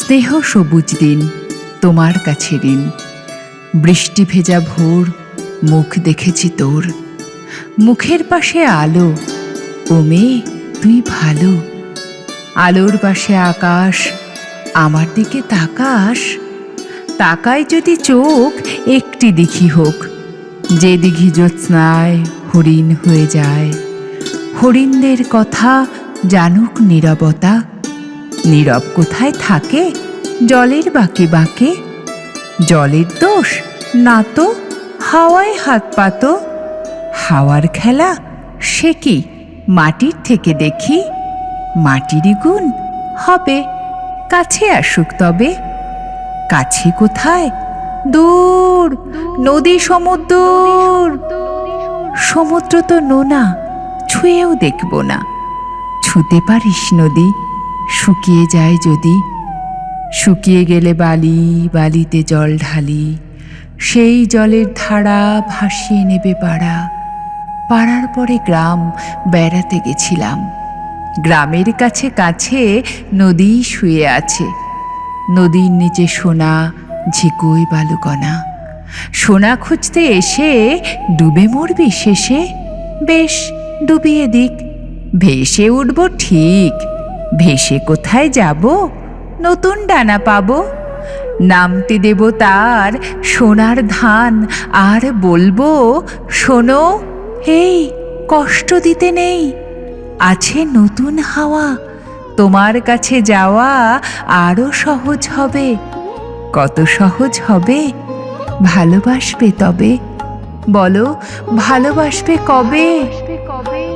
স্নেহ সবুজ দিন, তোমার কাছে ঋণ। বৃষ্টি ভেজা ভোর, মুখ দেখেছি তোর। মুখের পাশে আলো, ও মেয়ে, তুই ভালো। আলোর পাশে আকাশ, আমার দিকে তাকাস। তাকায় যদি চোখ, একটি দিঘি হোক। যে দিঘি জ্যোৎস্নায় হরিণ হয়ে যায়। হরিণদের কথা জানুক নীরবতা। নীরব কোথায় থাকে? জলের বাঁকে বাঁকে। জলের দোষ? না তো। হাওয়ায় হাত পাতো হাওয়ার খেলা? সে কি? মাটির থেকে দেখি। মাটিরই গুণ? হবে। কাছে আসুক তবে। কাছে কোথায়? দূর। নদী, সমুদ্র। সমুদ্র তো নোনা। ছুঁয়েও দেখব না। ছুতে পারিস নদী। শুকিয়ে যায় যদি। শুকিয়ে গেলে বালি, বালিতে জল ঢালি। সেই জলের ধারা ভাসিয়ে নেবে পাড়া। পাড়ার পরে গ্রাম, বেড়াতে গেছিলাম। গ্রামের কাছে কাছে নদী শুয়ে আছে। নদীর নিচে সোনা, ঝিকুই বালুকণা। সোনা খুঁজতে এসে ডুবে মরবি শেষে? বেশ, ডুবিয়ে দিক। ভেসে উঠব ঠিক। ভেসে কোথায় যাব? নতুন ডানা পাবো। নামতে দেব তার, সোনার ধান। আর বলব, শোনো, এই কষ্ট দিতে নেই। আছে নতুন হাওয়া। তোমার কাছে যাওয়া আরও সহজ হবে। কত সহজ হবে? ভালোবাসবে তবে। বলো, ভালোবাসবে কবে কবে?